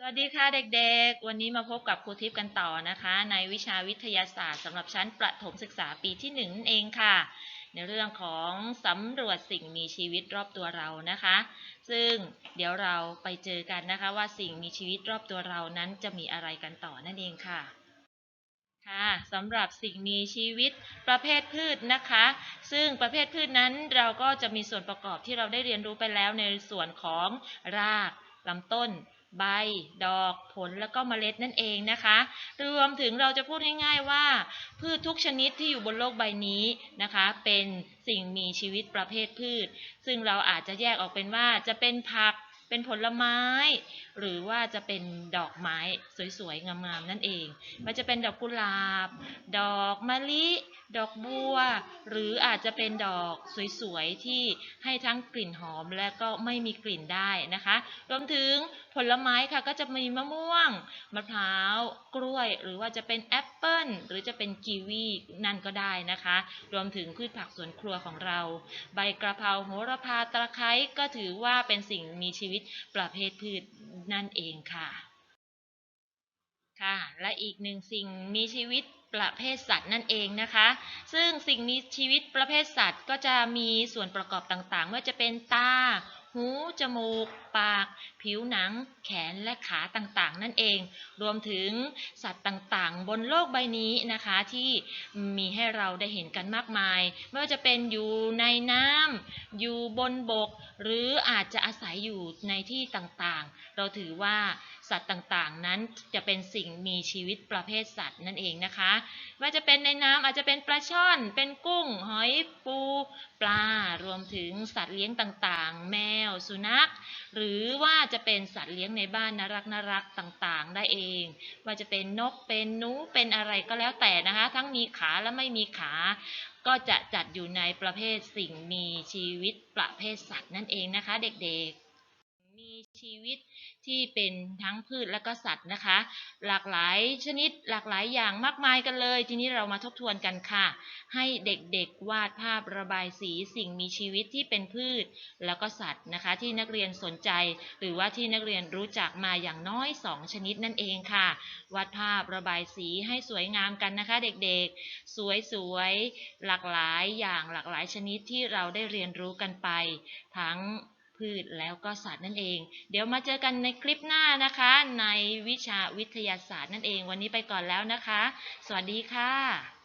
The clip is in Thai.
สวัสดีค่ะเด็กๆ วันนี้มาพบกับครูทิพย์กันต่อนะคะ ในวิชาวิทยาศาสตร์สำหรับชั้นประถมศึกษาปีที่หนึ่งนั่นเองค่ะ ในเรื่องของสำรวจสิ่งมีชีวิตรอบตัวเรานะคะ ซึ่งเดี๋ยวเราไปเจอกันนะคะว่าสิ่งมีชีวิตรอบตัวเรานั้นจะมีอะไรกันต่อนั่นเองค่ะค่ะสำหรับสิ่งมีชีวิตประเภทพืชนะคะ ซึ่งประเภทพืชนั้นเราก็จะมีส่วนประกอบที่เราได้เรียนรู้ไปแล้วในส่วนของรากลำต้น ใบ ดอกผลแล้วก็เมล็ดนั่นเองนะคะ รวมถึงเราจะพูดง่ายๆว่า พืชทุกชนิดที่อยู่บนโลกใบนี้นะคะ เป็นสิ่งมีชีวิตประเภทพืช ซึ่งเราอาจจะแยกออกเป็นว่าจะเป็นผักเป็นผลไม้ หรือว่าจะเป็นดอกไม้สวยๆงามๆนั่นเอง มันจะเป็นดอกกุหลาบ ดอกมะลิ ดอกบัว หรืออาจจะเป็นดอกสวยๆ ที่ให้ทั้งกลิ่นหอมและก็ไม่มีกลิ่นได้นะคะ รวมถึงผลไม้ค่ะก็จะมีมะม่วง มะพร้าว กล้วย หรือว่าจะเป็นแอปเปิ้ลหรือจะเป็นกีวีนั่นก็ได้นะคะ รวมถึงพืชผักสวนครัวของเรา ใบกระเพราโหระพาตะไคร้ก็ถือว่าเป็นสิ่งมีชีวิตประเภทพืชนั่นเองค่ะค่ะ และอีกหนึ่งสิ่งมีชีวิต ประเภทสัตว์นั่นเองนะคะ ซึ่งสิ่งมีชีวิตประเภทสัตว์ก็จะมีส่วนประกอบต่างๆไม่ว่าจะเป็นตา หู จมูก ปาก ผิวหนัง แขนและขาต่างๆ นั่นเอง รวมถึงสัตว์ต่างๆ บนโลกใบนี้นะคะที่มีให้เราได้เห็นกันมากมาย ไม่ว่าจะเป็นอยู่ในน้ำอยู่บนบก หรืออาจจะอาศัยอยู่ในที่ต่างๆ เราถือว่าสัตว์ต่างๆ นั้นจะเป็นสิ่งมีชีวิตประเภทสัตว์นั่นเองนะคะ ว่าจะเป็นในน้ำอาจจะเป็นปลาช่อน เป็นกุ้ง หอยปู ปลารวมถึงสัตว์เลี้ยงต่างๆ แมวสุนัข หรือว่าจะเป็นสัตว์เลี้ยงในบ้านน่ารักน่ารักต่างๆ ได้เอง ว่าจะเป็นนกเป็นนูเป็นอะไรก็แล้วแต่นะคะ ทั้งมีขาและไม่มีขาก็จะจัดอยู่ในประเภทสิ่งมีชีวิตประเภทสัตว์นั่นเองนะคะ เด็กๆ มีชีวิตที่เป็นทั้งพืชและก็สัตว์นะคะ หลากหลายชนิดหลากหลายอย่างมากมายกันเลย ทีนี้เรามาทบทวนกันค่ะ ให้เด็กๆวาดภาพระบายสีสิ่งมีชีวิตที่เป็นพืชแล้วก็สัตว์นะคะ ที่นักเรียนสนใจ หรือว่าที่นักเรียนรู้จักมาอย่างน้อย 2 ชนิดนั่นเองค่ะ วาดภาพระบายสีให้สวยงามกันนะคะ เด็กๆ สวยๆหลากหลายอย่างหลากหลายชนิดที่เราได้เรียนรู้กันไปทั้ง พืชแล้วก็สัตว์นั่นเอง เดี๋ยวมาเจอกันในคลิปหน้านะคะ ในวิชาวิทยาศาสตร์นั่นเอง วันนี้ไปก่อนแล้วนะคะ สวัสดีค่ะ